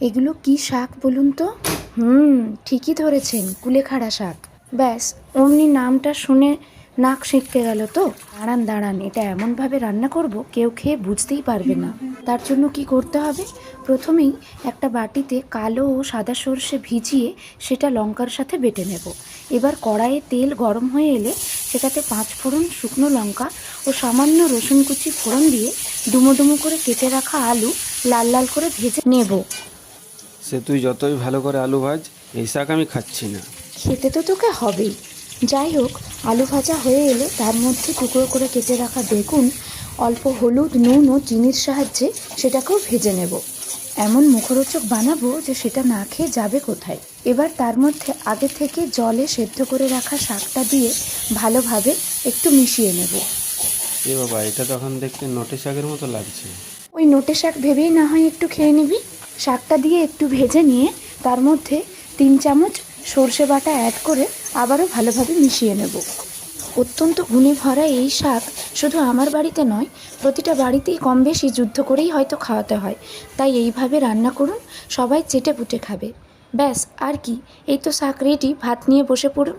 এগুলো কি শাক বলুন তো? হুম, ঠিকই ধরেছেন, কুলেখাড়া শাক। ব্যাস, অমনি নামটা শুনে নাক শিখতে গেল তো। দাঁড়ান দাঁড়ান, এটা এমনভাবে রান্না করব, কেউ খেয়ে বুঝতেই পারবে না। তার জন্য কি করতে হবে? প্রথমেই একটা বাটিতে কালো ও সাদা সর্ষে ভিজিয়ে সেটা লঙ্কার সাথে বেটে নেব। এবার কড়াইয়ে তেল গরম হয়ে এলে সেটাতে পাঁচ ফোড়ন শুকনো লঙ্কা ও সামান্য রসুন কুচি ফোড়ন দিয়ে ডুমো ডুমো করে কেটে রাখা আলু লাল লাল করে ভেজে নেব। সে তুই যতই ভালো করে আলু ভাজ এই শাক আমি খাচ্ছি না। খেতে তো তোকে হবেই। যাই হোক আলু ভাজা হয়ে এলে তার মধ্যে টুকরো করে কেটে রাখা বেগুন অল্প হলুদ নুন ও চিনির সাহায্যে সেটাকেও ভেজে নেব। এমন মুখরোচক বানাবো যে সেটা না খেয়ে যাবে কোথায়। এবার তার মধ্যে আগে থেকে জলে সেদ্ধ করে রাখা শাকটা দিয়ে ভালোভাবে একটু মিশিয়ে নেব। এ বাবা এটা তো এখন দেখতে নটে শাকের মতো লাগছে। ওই নোটে শাক ভেবেই না হয় একটু খেয়ে নিবি। শাকটা দিয়ে একটু ভেজে নিয়ে তার মধ্যে তিন চামচ সর্ষে বাটা অ্যাড করে আবারও ভালোভাবে মিশিয়ে নেব। অত্যন্ত গুণে ভরা এই শাক শুধু আমার বাড়িতে নয়, প্রতিটা বাড়িতেই কম বেশি যুদ্ধ করেই হয়তো খাওয়াতে হয়। তাই এইভাবে রান্না করুন, সবাই চেটে পুটে খাবে। ব্যাস, আর কি? এই তো শাক রেডি ভাত নিয়ে বসে পড়ুন।